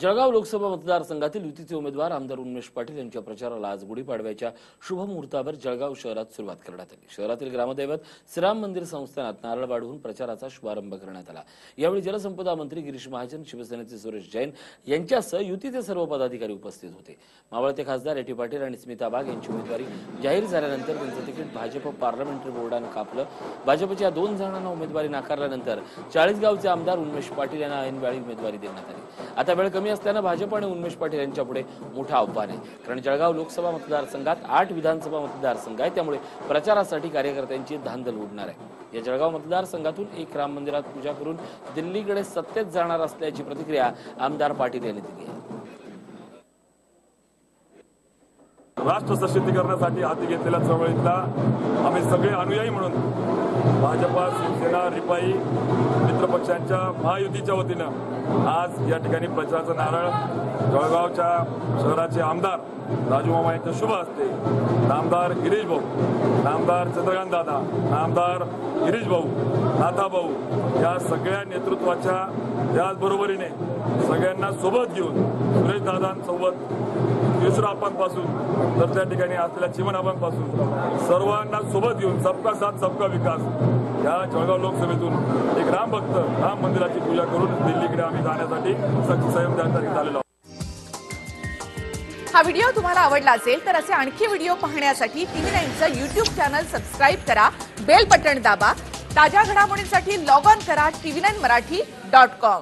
जळगाव लोकसभा मतदारसंघातील युतीचे उमेदवार आमदार उन्मेष पाटील यांच्या प्रचाराला आज गुढीपाडव्याच्या शुभमुहूर्तावर जळगाव शहरात सुरुवात करण्यात आली. शहरातील ग्रामदैवत श्रीराम मंदिर संस्थानात नारळ वाढवून प्रचाराचा शुभारंभ करण्यात आला. यावेळी जलसंपदा मंत्री गिरीश महाजन शिवसेनेचे सुरेश जैन यांच्यासह युतीचे सर्व पदाधिकारी उपस्थित होते. मावळते खासदार एटी पाटील आणि स्मिता बाग यांची उमेदवारी जाहीर झाल्यानंतर त्यांचं तिकीट भाजप पार्लमेंटरी बोर्डानं कापलं. भाजपच्या दोन जणांना उमेदवारी नाकारल्यानंतर चाळीसगावचे आमदार उन्मेष पाटील यांना ऐनवेळी उमेदवारी देण्यात आली. आता वेळ कमी असल्यानं भाजप आणि उन्मेष पाटील यांच्या पुढे मोठं आव्हान आहे. कारण जळगाव लोकसभा मतदारसंघात आठ विधानसभा मतदारसंघ आहे त्यामुळे प्रचारासाठी कार्यकर्त्यांची धांदल उडणार आहे. या जळगाव मतदारसंघातून एक राम मंदिरात पूजा करून दिल्लीकडे सत्तेत जाणार असल्याची प्रतिक्रिया आमदार पाटील यांनी दिली आहे. राष्ट्र सशक्तीकरणासाठी हाती घेतलेल्या चळवळीतला आम्ही सगळे अनुयायी म्हणून भाजपा शिवसेना रिपाई मित्रपक्षांच्या महायुतीच्या वतीनं आज या ठिकाणी प्रचाराचा नारळ जळगावच्या शहराचे आमदार राजू मामा यांच्या शुभ असते नामदार गिरीश भाऊ नामदार चंद्रकांत दादा नामदार गिरीश भाऊ नाथा भाऊ या सगळ्या नेतृत्वाच्या याचबरोबरीने सगळ्यांना सोबत घेऊन सुरेश दादांसोबत येशुरापांपासून तर त्या ठिकाणी असलेल्या चिमणापांपासून सर्वांना सोबत घेऊन सबका साथ सबका विकास. या जळगाव लोकसभेतून एक राम भक्त राम मंदिराची पूजा करून दिल्लीकडे आम्ही जाण्यासाठी संयम झालेलो हा व्हिडिओ तुम्हाला आवडला असेल तर असे आणखी व्हिडिओ पाहण्यासाठी टीव्ही नाईनचं युट्यूब चॅनल सबस्क्राईब करा बेल बटन दाबा ताज्या घडामोडींसाठी लॉग ऑन करा TV nine Marathi dot com.